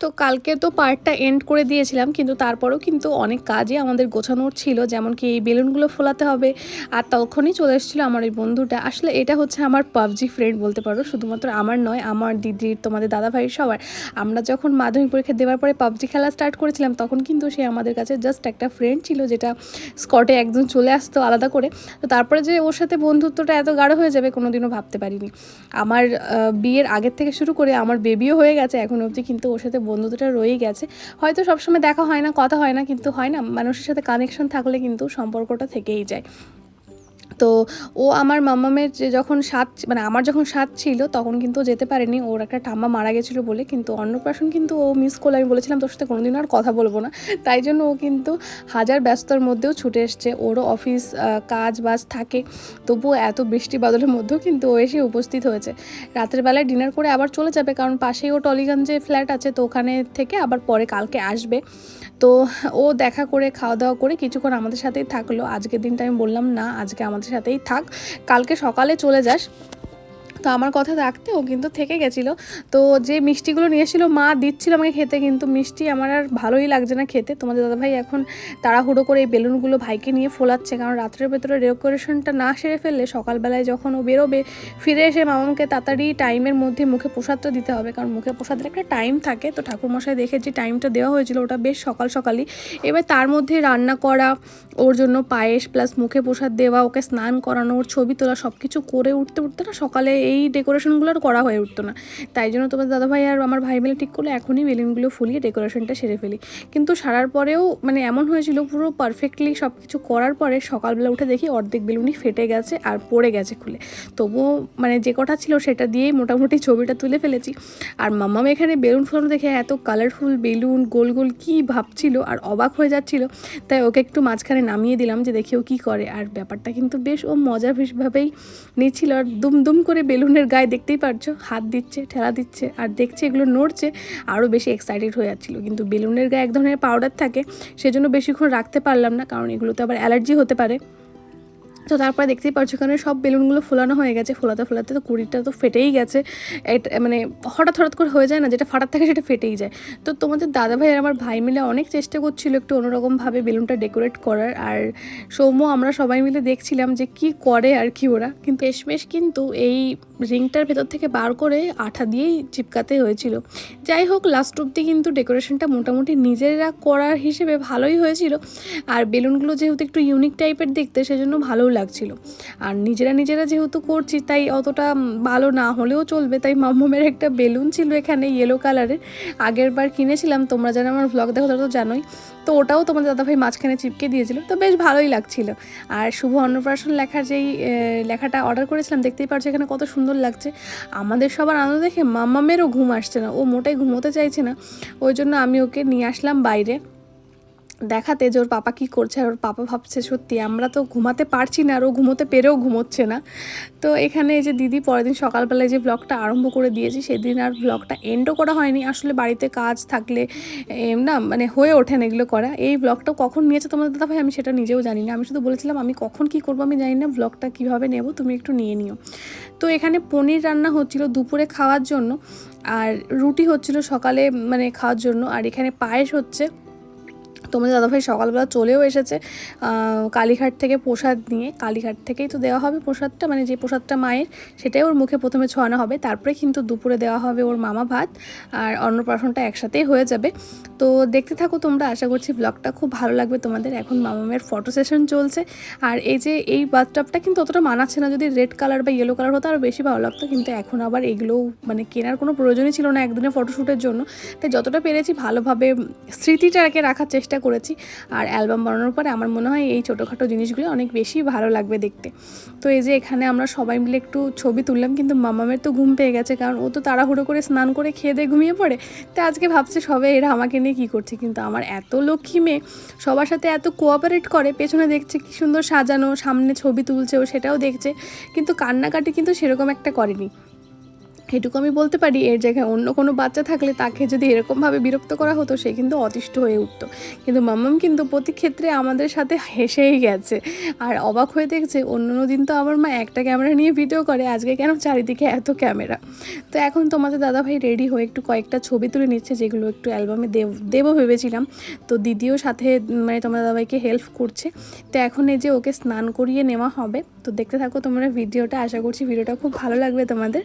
তো কালকে তো পার্টটা এন্ড করে দিয়েছিলাম, কিন্তু তারপরেও কিন্তু অনেক কাজই আমাদের গোছানোর ছিল, যেমন কি এই বেলুনগুলো ফোলাতে হবে, আর তখনই চলে এসেছিল আমার এই বন্ধুটা। আসলে এটা হচ্ছে আমার পাবজি ফ্রেন্ড বলতে পারো, শুধুমাত্র আমার নয়, আমার দিদির, তোমাদের দাদা ভাইয়ের সবার। আমরা যখন মাধ্যমিক পরীক্ষা দেওয়ার পরে পাবজি খেলা স্টার্ট করেছিলাম, তখন কিন্তু সে আমাদের কাছে জাস্ট একটা ফ্রেন্ড ছিল, যেটা স্কটে একজন চলে আসতো আলাদা করে। তো তারপরে যে ওর সাথে বন্ধুত্বটা এত গাঢ় হয়ে যাবে, কোনোদিনও ভাবতে পারিনি। আমার বিয়ের আগের থেকে শুরু করে আমার বেবিও হয়ে গেছে, এখন অবধি কিন্তু ওর সাথে বন্ধুত্বটা রয়েই গেছে। হয়তো সবসময় দেখা হয় না, কথা হয় না, কিন্তু হয় না। মানুষের সাথে কানেকশন থাকলে কিন্তু সম্পর্কটা থেকেই যায়। তো ও আমার মামামের যে যখন সাত মানে আমার যখন সাত ছিল, তখন কিন্তু যেতে পারেনি। ওর একটা ঠাম্মা মারা গেছিল বলে, কিন্তু অন্নপ্রাশন কিন্তু ও মিস করলে। আমি বলেছিলাম তোর সাথে কোনোদিন আর কথা বলব না। তাই জন্য ও কিন্তু হাজার ব্যস্ততার মধ্যেও ছুটে এসছে। ওরও অফিস কাজ বাজ থাকে। তবুও এত বৃষ্টি বাদলের মধ্যেও কিন্তু ও এসে উপস্থিত হয়েছে। রাতের বেলায় ডিনার করে আবার চলে যাবে, কারণ পাশেই ও টলিগঞ্জে ফ্ল্যাট আছে, তো ওখানে থেকে আবার পরে কালকে আসবে। তো ও দেখা করে, খাওয়া দাওয়া করে কিছুক্ষণ আমাদের সাথেই থাকল। আজকের দিনটা আমি বললাম, না, আজকে আমাদের সাথেই থাক। কালকে সকালে চলে যাস। তো আমার কথা রাখতে ও কিন্তু থেকে গেছিল। তো যে মিষ্টিগুলো নিয়ে এসেছিল মা দিচ্ছিল আমাকে খেতে, কিন্তু মিষ্টি আমার আর ভালোই লাগছে না খেতে। তোমাদের দাদাভাই এখন তাড়াহুড়ো করে এই বেলুনগুলো ভাইকে নিয়ে ফোলাচ্ছে, কারণ রাত্রের ভেতরে ডেকোরেশনটা না সেরে ফেললে সকালবেলায় যখন ও বেরোবে, ফিরে এসে মামাকে তাড়াতাড়ি টাইমের মধ্যে মুখে প্রসাদটা দিতে হবে। কারণ মুখে প্রসাদের একটা টাইম থাকে, তো ঠাকুরমশাই দেখে যে টাইমটা দেওয়া হয়েছিল, ওটা বেশ সকাল সকালই। এবার তার মধ্যে রান্না করা, ওর জন্য পায়েস, প্লাস মুখে প্রসাদ দেওয়া, ওকে স্নান করানো, ওর ছবি তোলা সব কিছু করে উঠতে উঠতে না সকালে এই ডেকোরেশনগুলো আর করা হয়ে উঠতো না। তাই জন্য তোমার দাদাভাই আর আমার ভাই মিলে ঠিক করল এখনই বেলুনগুলো ফুলিয়ে ডেকোরেশনটা সেরে ফেলি। কিন্তু সারার পরেও মানে এমন হয়েছিল পুরো পারফেক্টলি সব কিছু করার পরে সকালবেলা উঠে দেখি অর্ধেক বেলুনই ফেটে গেছে আর পড়ে গেছে খুলে। তবুও মানে যে কটা ছিল সেটা দিয়েই মোটামুটি ছবিটা তুলে ফেলেছি। আর মাম্মাম এখানে বেলুন ফোলানো দেখে এত কালারফুল বেলুন, গোল গোল কী ভাবছিল আর অবাক হয়ে যাচ্ছিল। তাই ওকে একটু মাঝখানে নামিয়ে দিলাম যে দেখি ও কী করে। আর ব্যাপারটা কিন্তু বেশ ও মজার ভাবেই নিচ্ছিল আর দুম দুম করে বেলুনের গায়ে দেখতেই পারছ, হাত দিচ্ছে, ঠেলা দিচ্ছে, আর দেখছে এগুলো নড়ছে আরও বেশি এক্সাইটেড হয়ে যাচ্ছিল। কিন্তু বেলুনের গায়ে এক ধরনের পাউডার থাকে, সেজন্য বেশিক্ষণ রাখতে পারলাম না, কারণ এগুলোতে আবার অ্যালার্জি হতে পারে। তো তারপরে দেখতেই পাচ্ছ এখানে সব বেলুনগুলো ফোলানো হয়ে গেছে। ফোলাতে ফোলাতে তো কুড়িটা তো ফেটেই গেছে। মানে হঠাৎ হঠাৎ করে হয়ে যায় না, যেটা ফাটার থাকে সেটা ফেটেই যায়। তো তোমাদের দাদা ভাই আর আমার ভাই মিলে অনেক চেষ্টা করছিল একটু অন্যরকমভাবে বেলুনটা ডেকোরেট করার। আর সৌম্য, আমরা সবাই মিলে দেখছিলাম যে কি করে আর কি ওরা। কিন্তু শেষমেশ কিন্তু এই রিংটার ভেতর থেকে বার করে আঠা দিয়েই চিপকাতে হয়েছিল। যাই হোক লাস্ট অব্দি কিন্তু ডেকোরেশনটা মোটামুটি নিজেরা করার হিসেবে ভালোই হয়েছিল। আর বেলুনগুলো যেহেতু একটু ইউনিক টাইপের দেখতে, সেজন্য ভালোও লাগছিল। আর নিজেরা নিজেরা যেহেতু করছি, তাই অতটা ভালো না হলেও চলবে। তাই মাম্মামের একটা বেলুন ছিল এখানে ইয়েলো কালারের আগের বার কিনেছিলাম, তোমরা যারা আমার ভ্লগ দেখো তারা তো জানোই। তো ওটাও তোমাদের দাদাভাই মাঝখানে চিপকে দিয়েছিল, তো বেশ ভালোই লাগছিল। আর শুভ অন্নপ্রাশন লেখার যেই লেখাটা অর্ডার করেছিলাম, দেখতেই পারছ এখানে কত সুন্দর লাগছে। আমাদের সবার আনন্দ দেখে মাম্মামেরও ঘুম আসছে না, ও মোটেই ঘুমোতে চাইছে না। ওই জন্য আমি ওকে নিয়ে আসলাম বাইরে। দেখাতে যে ওর পাপা কী করছে আর ওর পাপা ভাবছে, সত্যি, আমরা তো ঘুমাতে পারছি না আর ও ঘুমোতে পেরেও ঘুমোচ্ছে না। তো এখানে এই যে দিদি, পরের দিন সকালবেলায় যে ব্লগটা আরম্ভ করে দিয়েছি, সেদিন আর ব্লগটা এন্ডও করা হয়নি। আসলে বাড়িতে কাজ থাকলে না মানে হয়ে ওঠে না এগুলো করা। এই ব্লগটা কখন নিয়েছে তোমাদের দাদা ভাই আমি সেটা নিজেও জানি না। আমি শুধু বলেছিলাম, আমি কখন কি করব আমি জানি না। ব্লগটা কীভাবে নেব তুমি একটু নিয়ে নিও। তো এখানে পনির রান্না হচ্ছিল দুপুরে খাওয়ার জন্য, আর রুটি হচ্ছিল সকালে মানে খাওয়ার জন্য। আর এখানে পায়েস হচ্ছে তোমাদের দাদাভাই সকালবেলা চলেও এসেছে কালীঘাট থেকে প্রসাদ নিয়ে। কালীঘাট থেকেই তো দেওয়া হবে প্রসাদটা মানে যে প্রসাদটা মায়ের, সেটাই ওর মুখে প্রথমে ছোঁয়ানো হবে। তারপরে কিন্তু দুপুরে দেওয়া হবে ওর মামা ভাত আর অন্নপ্রাশনটা একসাথেই হয়ে যাবে। তো দেখতে থাকো তোমরা, আশা করছি ব্লগটা খুব ভালো লাগবে তোমাদের। এখন মামামের ফটো সেশন চলছে। আর এই যে এই বাথটাবটা কিন্তু অতটা মানাচ্ছে না, যদি রেড কালার বা ইয়েলো কালার হতো আরও বেশি ভালো লাগতো। কিন্তু এখন আবার এগুলো মানে কেনার কোনো প্রয়োজনই ছিল না একদিনের ফটোশ্যুটের জন্য। তাই যতটা পেরেছি ভালোভাবে স্মৃতিটাকে রাখার চেষ্টা করেছি আর অ্যালবাম বানানোর পরে আমার মনে হয় এই ছোটোখাটো জিনিসগুলো অনেক বেশি ভালো লাগবে দেখতে। তো এই যে এখানে আমরা সবাই মিলে একটু ছবি তুললাম, কিন্তু মামামের তো ঘুম পেয়ে গেছে, কারণ ও তো তাড়াহুড়ো করে স্নান করে খেয়ে দিয়ে ঘুমিয়ে পড়ে। তো আজকে ভাবছে সবাই এরা আমাকে নিয়ে কী করছে, কিন্তু আমার এত লক্ষ্মী মেয়ে, সবার সাথে এত কোঅপারেট করে, পেছনে দেখছে কি সুন্দর সাজানো, সামনে ছবি তুলছে ও, সেটাও দেখছে, কিন্তু কান্নাকাটি কিন্তু সেরকম একটা করেনি। এটুকু আমি বলতে পারি, এর জায়গায় অন্য কোনো বাচ্চা থাকলে তাকে যদি এরকমভাবে বিরক্ত করা হতো, সে কিন্তু অতিষ্ঠ হয়ে উঠতো। কিন্তু মাম্মাম কিন্তু প্রতি ক্ষেত্রে আমাদের সাথে হেসেই গেছে। আর অবাক হয়ে দেখছে, অন্য দিন তো আমার মা একটা ক্যামেরা নিয়ে ভিডিও করে, আজকে কেন চারিদিকে এত ক্যামেরা? তো এখন তোমাদের দাদাভাই রেডি হয়ে একটু কয়েকটা ছবি তুলে নিচ্ছে, যেগুলো একটু অ্যালবামে দেব, দেবো ভেবেছিলাম। তো দিদিও সাথে মানে তোমার দাদাভাইকে হেল্প করছে। তো এখন এই যে ওকে স্নান করিয়ে নেওয়া হবে। তো দেখতে থাকো তোমরা ভিডিওটা, আশা করছি ভিডিওটা খুব ভালো লাগবে তোমাদের।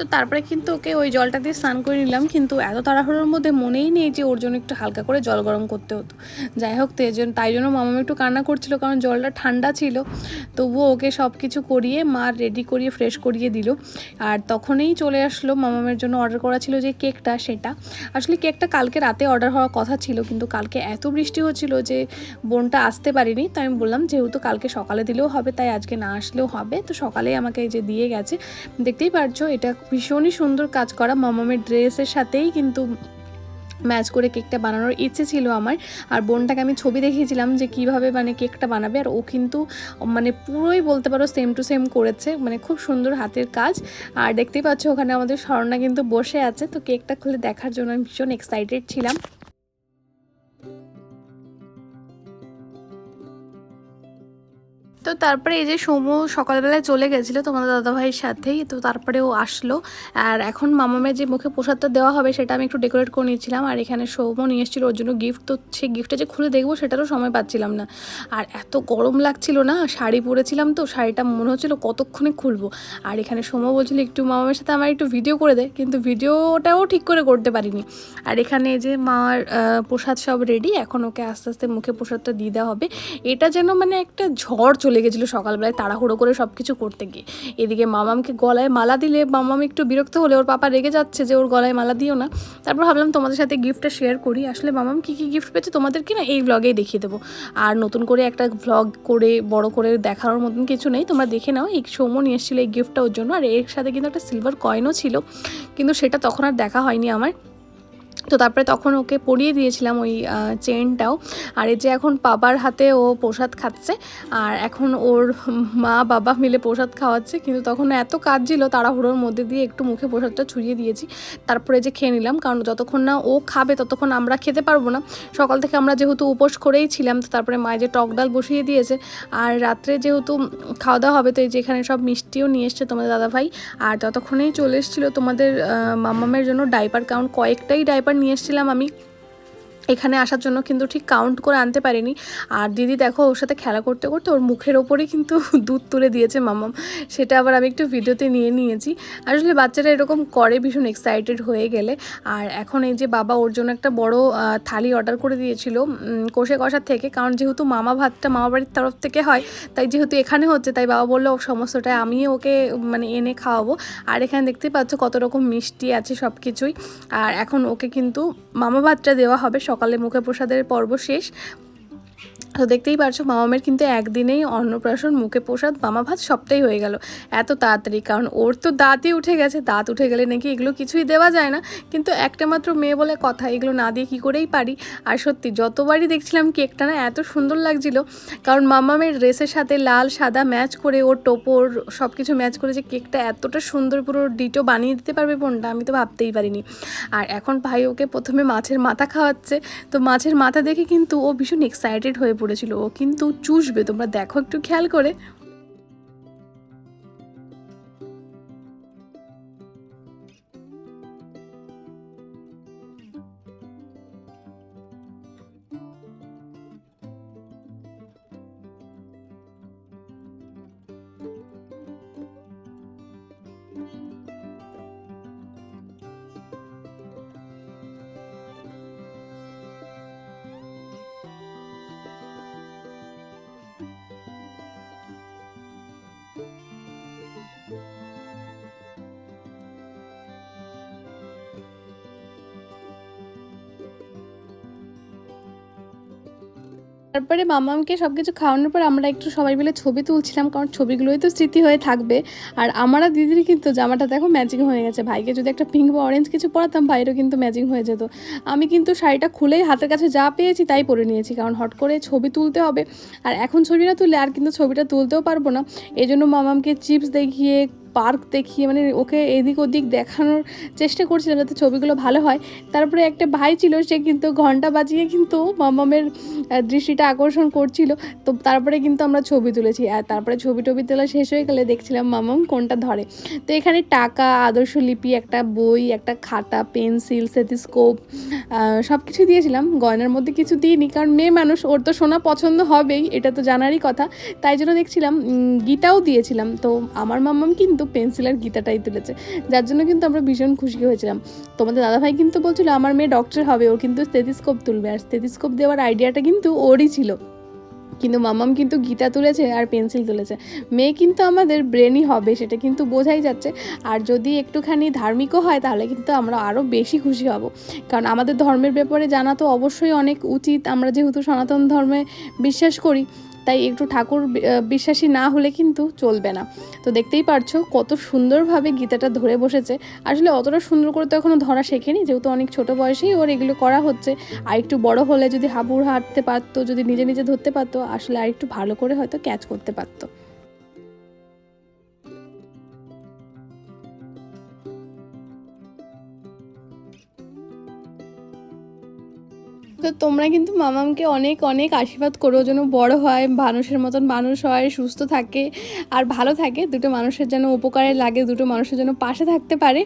তো তারপরে কিন্তু ওকে ওই জলটা দিয়ে স্নান করে নিলাম। কিন্তু এত তাড়াহুড়োর মধ্যে মনেই নেই যে ওর জন্য একটু হালকা করে জল গরম করতে হতো। যাই হোক তো জন্য তাই জন্য মামাম একটু কান্না করছিল, কারণ জলটা ঠান্ডা ছিল। তবুও ওকে সব কিছু করিয়ে মা রেডি করিয়ে ফ্রেশ করিয়ে দিল। আর তখনই চলে আসলো মামামের জন্য অর্ডার করা ছিল যে কেকটা, সেটা। আসলে কেকটা কালকে রাতে অর্ডার হওয়ার কথা ছিল, কিন্তু কালকে এত বৃষ্টি হচ্ছিল যে বোনটা আসতে পারিনি। তাই আমি বললাম, যেহেতু কালকে সকালে দিলেও হবে, তাই আজকে না আসলেও হবে। তো সকালেই আমাকে যে দিয়ে গেছে। দেখতেই পারছ, এটা ভীষণই সুন্দর কাজ করা মামামের ড্রেসের সাথেই, কিন্তু ম্যাচ করে কেকটা বানানোর ইচ্ছে ছিল আমার। আর বোনটাকে আমি ছবি দেখিয়েছিলাম যে কীভাবে মানে কেকটা বানাবে, আর ও কিন্তু মানে পুরোই বলতে পারো সেম টু সেম করেছে মানে খুব সুন্দর হাতের কাজ। আর দেখতেই পাচ্ছ ওখানে আমাদের স্বর্ণা কিন্তু বসে আছে, তো কেকটা খুলে দেখার জন্য আমি ভীষণ এক্সাইটেড ছিলাম। তো তারপরে এই যে সমু সকালবেলায় চলে গেছিল তোমাদের দাদাভাইয়ের সাথেই, তো তারপরে ও আসলো। আর এখন মামামের যে মুখে প্রসাদটা দেওয়া হবে সেটা আমি একটু ডেকোরেট করে নিয়েছিলাম। আর এখানে সৌমও নিয়ে এসেছিল, ওর জন্য গিফট তো সেই গিফটটা যে খুলে দেখব সেটারও সময় পাচ্ছিলাম না। আর এত গরম লাগছিল না, শাড়ি পরেছিলাম তো, শাড়িটা মনে হচ্ছিল কতক্ষণে খুলবো। আর এখানে সৌম বলছিল, একটু মামামের সাথে আমার একটু ভিডিও করে দে। কিন্তু ভিডিওটাও ঠিক করে করতে পারিনি। আর এখানে যে মার প্রসাদ সব রেডি এখন ওকে আস্তে আস্তে মুখে প্রসাদটা দিয়ে দেওয়া হবে। এটা যেন মানে একটা ঝড় চলে গেছিল সকালবেলায় তাড়াহুড়ো করে সব কিছু করতে গিয়ে। এদিকে মামামকে গলায় মালা দিলে মামাম একটু বিরক্ত হলে ওর পাপা রেগে যাচ্ছে যে ওর গলায় মালা দিও না। তারপর ভাবলাম তোমাদের সাথে গিফটটা শেয়ার করি। আসলে মামাম কী কী গিফট পেয়েছে তোমাদেরকে না এই ব্লগেই দেখিয়ে দেবো। আর নতুন করে একটা ভ্লগ করে বড় করে দেখানোর মতন কিছু নেই। তোমরা দেখে নাও, এই সৌম্য নিয়ে এসেছিল এই গিফটটা ওর জন্য। আর এর সাথে কিন্তু একটা সিলভার কয়েনও ছিল। কিন্তু সেটা তখন আর দেখা হয়নি আমার। তো তারপরে তখন ওকে পরিয়ে দিয়েছিলাম ওই চেনটাও আর এই যে এখন বাবার হাতে ও প্রসাদ খাচ্ছে, আর এখন ওর মা, বাবা মিলে প্রসাদ খাওয়াচ্ছে, কিন্তু তখন এত কাজ ছিল তাড়াহুড়োর মধ্যে দিয়ে একটু মুখে প্রসাদটা ছুঁয়ে দিয়েছি। তারপরে যে খেয়ে নিলাম, কারণ যতক্ষণ না ও খাবে ততক্ষণ আমরা খেতে পারব না। সকাল থেকে আমরা যেহেতু উপোস করেই ছিলাম, তো তারপরে মায়ে যে টক ডাল বসিয়ে দিয়েছে। আর রাত্রে যেহেতু খাওয়া দাওয়া হবে, তো এই যে এখানে সব মিষ্টিও নিয়ে এসছে তোমাদের দাদাভাই। আর ততক্ষণেই চলে এসেছিল তোমাদের মামামের জন্য ডাইপার, কারণ কয়েকটাই ডাইপার নিয়ে এসেছিলাম আমি। এখানে আসার জন্য কিন্তু ঠিক কাউন্ট করে আনতে পারিনি। আর দিদি দেখো ওর সাথে খেলা করতে করতে ওর মুখের ওপরেই কিন্তু দুধ তুলে দিয়েছে মামাম সেটা আবার আমি একটু ভিডিওতে নিয়ে নিয়েছি। আসলে বাচ্চারা এরকম করে ভীষণ এক্সাইটেড হয়ে গেলে। আর এখন এই যে বাবা ওর জন্য একটা বড় থালি অর্ডার করে দিয়েছিল কষে কষার থেকে। কারণ যেহেতু মামা ভাতটা মামা বাড়ির তরফ থেকে হয়, তাই যেহেতু এখানে হচ্ছে, তাই বাবা বলল সমস্তটাই আমি ওকে মানে এনে খাওয়াবো। আর এখানে দেখতেই পাচ্ছ কত রকম মিষ্টি আছে সব কিছুই আর এখন ওকে কিন্তু মামা ভাতটা দেওয়া হবে। সকালে মুখে প্রসাদের পর্ব শেষ। তো দেখতেই পারছ মামামের কিন্তু একদিনেই অন্নপ্রাশন, মুখে প্রসাদ, মামা ভাত সবটাই হয়ে গেল। এত তাড়াতাড়ি, কারণ ওর তো দাঁতই উঠে গেছে, দাঁত উঠে গেলে নাকি এগুলো কিছুই দেওয়া যায় না। কিন্তু একটা মাত্র মেয়ে বলে কথা, এগুলো না দিয়ে কী করেই পারি? আর সত্যি, যতবারই দেখছিলাম কেকটা না, এত সুন্দর লাগছিল। কারণ মামামের ড্রেসের সাথে লাল, সাদা ম্যাচ করে ওর টোপর সব কিছু ম্যাচ করে যে কেকটা এতটা সুন্দর, পুরো ডিটো বানিয়ে দিতে পারবে বোনটা, আমি তো ভাবতেই পারিনি। আর এখন ভাই ওকে প্রথমে মাছের মাথা খাওয়াচ্ছে। তো মাছের মাথা দেখে কিন্তু ও ভীষণ এক্সাইটেড হয়ে পড়েছিল ও কিন্তু চুষবে তোমরা দেখো একটু খেয়াল করে। তারপরে মামামকে সব কিছু খাওয়ানোর পর আমরা একটু সবাই মিলে ছবি তুলছিলাম, কারণ ছবিগুলোই তো স্মৃতি হয়ে থাকবে। আর আমার দিদির কিন্তু জামাটা দেখো ম্যাচিং হয়ে গেছে। ভাইকে যদি একটা পিঙ্ক বা অরেঞ্জ কিছু পরাতাম, ভাইয়েরও কিন্তু ম্যাচিং হয়ে যেত। আমি কিন্তু শাড়িটা খুলেই হাতের কাছে যা পেয়েছি তাই পরে নিয়েছি, কারণ হট করে ছবি তুলতে হবে। আর এখন ছবিটা তুললে আর কিন্তু ছবিটা তুলতেও পারব না। এই জন্য মামামকে চিপস দেখিয়ে পার্ক দেখিয়ে মানে ওকে এদিক ওদিক দেখানোর চেষ্টা করছিলাম যাতে ছবিগুলো ভালো হয়। তারপরে একটা ভাই ছিল, সে কিন্তু ঘণ্টা বাজিয়ে কিন্তু মামামের দৃষ্টিটা আকর্ষণ করছিল। তো তারপরে কিন্তু আমরা ছবি তুলেছি। আর তারপরে ছবি টবি তোলা শেষ হয়ে গেলে দেখছিলাম মামাম কোনটা ধরে। তো এখানে টাকা, আদর্শ লিপি, একটা বই, একটা খাতা, পেন্সিল সেটিস্কোপ সব কিছু দিয়েছিলাম। গয়নার মধ্যে কিছু দিইনি, কারণ মেয়ে মানুষ, ওর তো সোনা পছন্দ হবেই, এটা তো জানারই কথা। তাই জন্য দেখছিলাম গীতাও দিয়েছিলাম। তো আমার মাম্মাম কিন্তু পেন্সিল আর গীতাটাই তুলেছে। যার জন্য কিন্তু আমরা ভীষণ খুশি হয়েছিলাম। তোমাদের দাদাভাই কিন্তু বলছিল, আমার মেয়ে ডক্টর হবে, ও কিন্তু স্টেথিস্কোপ তুলবে। আর স্টেথিস্কোপ দেওয়ার আইডিয়াটা কিন্তু ওরই ছিল। কিন্তু মামাম কিন্তু গীতা তুলেছে আর পেন্সিল তুলেছে। মেয়ে কিন্তু আমাদের ব্রেনই হবে, সেটা কিন্তু বোঝাই যাচ্ছে। আর যদি একটুখানি ধার্মিকও হয়, তাহলে কিন্তু আমরা আরও বেশি খুশি হব। কারণ আমাদের ধর্মের ব্যাপারে জানা তো অবশ্যই অনেক উচিত। আমরা যেহেতু সনাতন ধর্মে বিশ্বাস করি তাই একটু ঠাকুর বিশ্বাসী না হলে কিন্তু চলবে না। তো দেখতেই পারছ কত সুন্দরভাবে গীতাটা ধরে বসেছে। আসলে অতটা সুন্দর করে তো এখনও ধরা শেখেনি, যেহেতু অনেক ছোট বয়সেই ওর এগুলো করা হচ্ছে। আর একটু বড় হলে যদি হাবুড় হাঁটতে পারতো, যদি নিজে নিজে ধরতে পারতো, আসলে আর একটু ভালো করে হয়তো ক্যাচ করতে পারতো। তো তোমরা কিন্তু মামামকে অনেক অনেক আশীর্বাদ করো যেন বড় হয়, মানুষের মতন মানুষ হয়, সুস্থ থাকে আর ভালো থাকে। দুটো মানুষের যেন উপকারে লাগে, দুটো মানুষের যেন পাশে থাকতে পারে।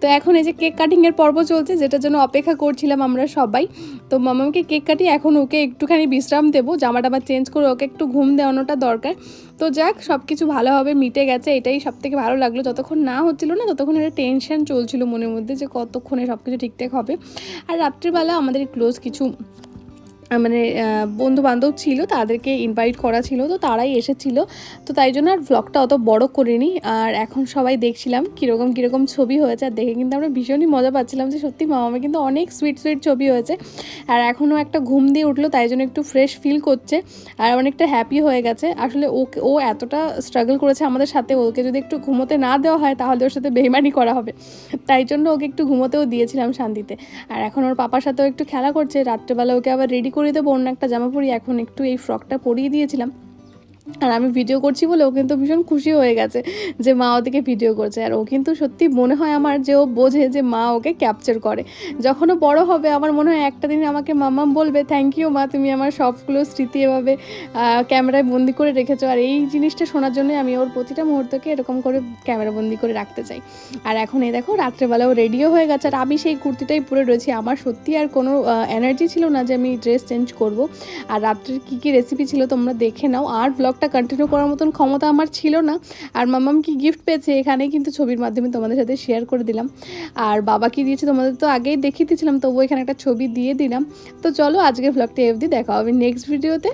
তো এখন এই যে কেক কাটিংয়ের পর্ব চলছে, যেটার জন্য অপেক্ষা করছিলাম আমরা সবাই। তো মামামকে কেক কাটি এখন ওকে একটুখানি বিশ্রাম দেবো। জামা টামা চেঞ্জ করে ওকে একটু ঘুম দেওয়ানোটা দরকার। তো যাক সব কিছু ভালোভাবে মিটে গেছে, এটাই সব থেকে ভালো লাগল। যতক্ষণ না হচ্ছিল না, ততক্ষণ একটা টেনশন চলছিল মনের মধ্যে যে কতক্ষণে সব কিছু ঠিকঠাক হবে। আর রাত্রিবেলা আমাদের ক্লোজ কিছু মানে বন্ধু বান্ধব ছিল, তাদেরকে ইনভাইট করা ছিল, তো তারাই এসেছিল। তো তাই জন্য আর ব্লগটা অত বড় করিনি। আর এখন সবাই দেখছিলাম কীরকম কীরকম ছবি হয়েছে, আর দেখে কিন্তু আমরা ভীষণই মজা পাচ্ছিলাম যে সত্যি মামা কিন্তু অনেক সুইট সুইট ছবি হয়েছে। আর এখনও একটা ঘুম দিয়ে উঠল, তাই জন্য একটু ফ্রেশ ফিল করছে, আর অনেকটা হ্যাপি হয়ে গেছে। আসলে ওকে, ও এতটা স্ট্রাগল করেছে আমাদের সাথে, ওকে যদি একটু ঘুমোতে না দেওয়া হয়, তাহলে ওর সাথে বেইমানি করা হবে। তাই জন্য ওকে একটু ঘুমোতেও দিয়েছিলাম শান্তিতে। আর এখন ওর পাপার সাথেও একটু খেলা করছে, রাত্রেবেলা ওকে আবার রেডি করে দেবো অন্য একটা জামা পরি এখন একটু এই ফ্রকটা পরিয়ে দিয়েছিলাম। আর আমি ভিডিও করছি বলে ও কিন্তু ভীষণ খুশি হয়ে গেছে যে মা ওদিকে ভিডিও করছে। আর ও কিন্তু সত্যি মনে হয় আমার যে ও বোঝে যে মা ওকে ক্যাপচার করে। যখন ও বড় হবে আমার মনে হয় একটা দিন আমাকে মাম্মাম বলবে থ্যাংক ইউ মা, তুমি আমার সবগুলো স্মৃতি এভাবে ক্যামেরায় বন্দি করে রেখেছো। আর এই জিনিসটা শোনার জন্য আমি ওর প্রতিটা মুহূর্তকে এরকম করে ক্যামেরা বন্দি করে রাখতে চাই। আর এখন এই দেখো রাত্রেবেলাও রেডিও হয়ে গেছে। আর আমি সেই কুর্তিটাই পরে রয়েছি। আমার সত্যি আর কোনো এনার্জি ছিল না যে আমি ড্রেস চেঞ্জ করব। আর রাত্রের কী কী রেসিপি ছিল তোমরা দেখে নাও। আর ব্লগটা কন্টিনিউ করার মতন ক্ষমতা আমার ছিল না। আর মামাম কি গিফট পেয়েছে এখানে কিন্তু ছবির মাধ্যমে তোমাদের সাথে শেয়ার করে দিলাম। আর বাবা কি দিয়েছে তোমাদের তো আগেই দেখিয়ে দিয়েছিলাম, তবুও এখানে একটা ছবি দিয়ে দিলাম। তো চলো আজকের ব্লগটা দি দেখা হবে নেক্সট ভিডিওতে